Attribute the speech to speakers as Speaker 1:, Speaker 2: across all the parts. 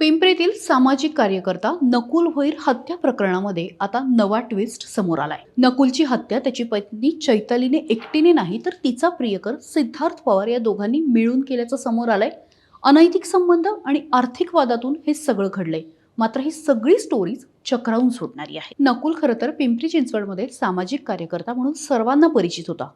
Speaker 1: पिंपरीतील सामाजिक कार्यकर्ता नकुल भोईर हत्या प्रकरणामध्ये आता नवा ट्विस्ट समोर आलाय. नकुलची हत्या त्याची पत्नी चैतालीने एकटीने नाही तर तिचा प्रियकर सिद्धार्थ पवार या दोघांनी मिळून केल्याचं समोर आलंय. अनैतिक संबंध आणि आर्थिक वादातून हे सगळं घडलंय. मात्र ही सगळी स्टोरीज चक्रावून सोडणारी आहे. नकुल खरं तर पिंपरी चिंचवडमध्ये सामाजिक कार्यकर्ता म्हणून सर्वांना परिचित होता.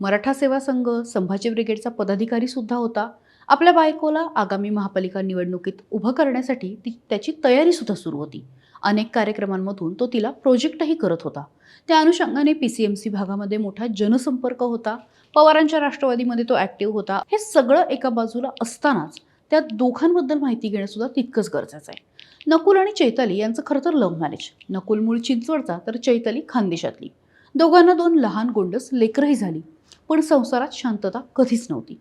Speaker 1: मराठा सेवा संघ संभाजी ब्रिगेडचा पदाधिकारी सुद्धा होता. आपल्या बायकोला आगामी महापालिका निवडणुकीत उभं करण्यासाठी ती त्याची तयारीसुद्धा सुरू होती. अनेक कार्यक्रमांमधून तो तिला प्रोजेक्टही करत होता. त्या अनुषंगाने पी सी एम सी भागामध्ये मोठा जनसंपर्क होता. पवारांच्या राष्ट्रवादीमध्ये तो ॲक्टिव्ह होता. हे सगळं एका बाजूला असतानाच त्या दोघांबद्दल माहिती घेणं सुद्धा तितकंच गरजेचं आहे. नकुल आणि चैताली यांचं खरं तर लव्ह मॅरेज नकुल मूळ चिंचवडचा तर चैताली खानदेशातली. दोघांना दोन लहान गोंडस लेकरंही झाली. पण संसारात शांतता कधीच नव्हती.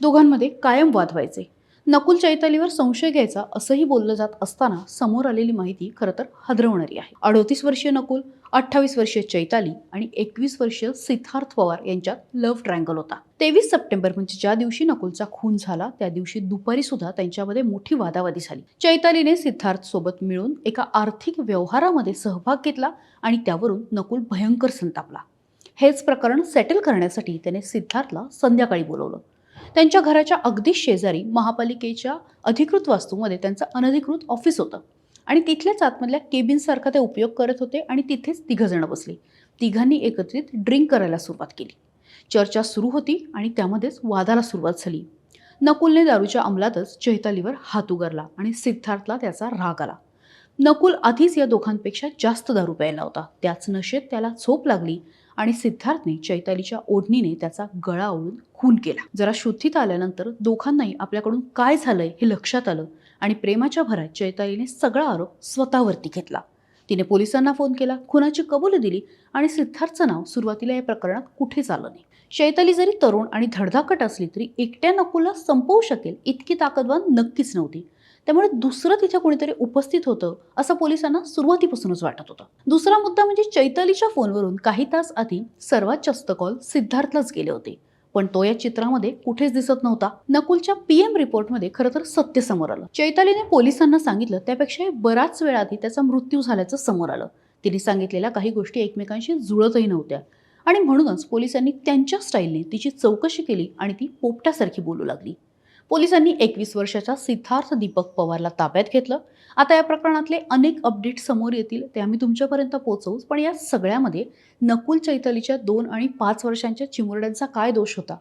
Speaker 1: दोघांमध्ये कायम वाद व्हायचे. नकुल चैतालीवर संशय घ्यायचा असंही बोललं जात असताना समोर आलेली माहिती खरं तर हादरवणारी आहे. अडोतीस वर्षीय नकुल अठ्ठावीस वर्षीय चैताली आणि एकवीस वर्षीय सिद्धार्थ पवार यांच्यात लव्ह ट्रँगल होता. तेवीस सप्टेंबर म्हणजे ज्या दिवशी नकुलचा खून झाला त्या दिवशी दुपारी सुद्धा त्यांच्यामध्ये मोठी वादावादी झाली. चैतालीने सिद्धार्थ सोबत मिळून एका आर्थिक व्यवहारामध्ये सहभाग घेतला आणि त्यावरून नकुल भयंकर संतापला. हेच प्रकरण सेटल करण्यासाठी त्याने सिद्धार्थला संध्याकाळी बोलवलं. त्यांच्या घराच्या अगदी शेजारी महापालिकेच्या अधिकृत वास्तूमध्ये त्यांचं अनधिकृत ऑफिस होतं. आणि तिथल्याच आतमधल्या केबिनसारखा ते उपयोग करत होते आणि तिथेच तिघंजणं बसली. तिघांनी एकत्रित ड्रिंक करायला सुरुवात केली. चर्चा सुरू होती आणि त्यामध्येच वादाला सुरुवात झाली. नकुलने दारूच्या अंमलातच चैतालीवर हात उगारला आणि सिद्धार्थला त्याचा राग आला. नकुल आधीच या दोघांपेक्षा जास्त दारू प्यायला होता. त्याच नशेत त्याला झोप लागली आणि सिद्धार्थने चैतालीच्या ओढणीने त्याचा गळा ओढून खून केला. जरा शुद्धीत आल्यानंतर दोघांनाही आपल्याकडून काय झालंय हे लक्षात आलं आणि प्रेमाच्या भरात चैतालीने सगळा आरोप स्वतःवरती घेतला. तिने पोलिसांना फोन केला खुनाची कबुली दिली आणि सिद्धार्थचं नाव सुरुवातीला या प्रकरणात कुठेच आलं नाही. चैताली जरी तरुण आणि धडधाकट असली तरी एकट्या नकुला संपवू शकेल इतकी ताकदवान नक्कीच नव्हती. त्यामुळे दुसरं तिच्या कोणीतरी उपस्थित होतं असं पोलिसांना सुरुवातीपासूनच वाटत होतं. दुसरा मुद्दा म्हणजे चैतालीच्या फोनवरून काही तास आधी सर्वात जास्त कॉल सिद्धार्थलाच गेले होते. पण तो या चित्रामध्ये कुठेच दिसत नव्हता. नकुलच्या पीएम रिपोर्टमध्ये खरं तर सत्य समोर आलं. चैतालीने पोलिसांना सांगितलं त्यापेक्षा बराच वेळ आधी त्याचा मृत्यू झाल्याचं समोर आलं. तिने सांगितलेल्या काही गोष्टी एकमेकांशी जुळतही नव्हत्या. आणि म्हणूनच पोलिसांनी त्यांच्या स्टाईलने तिची चौकशी केली आणि ती पोपटासारखी बोलू लागली. पोलिसांनी एकवीस वर्षाच्या सिद्धार्थ दीपक पवारला ताब्यात घेतलं. आता या प्रकरणातले अनेक अपडेट समोर येतील ते आम्ही तुमच्यापर्यंत पोहोचवूच. पण या सगळ्यामध्ये नकुल चैतलीच्या दोन आणि पाच वर्षांच्या चिमुरड्यांचा काय दोष होता?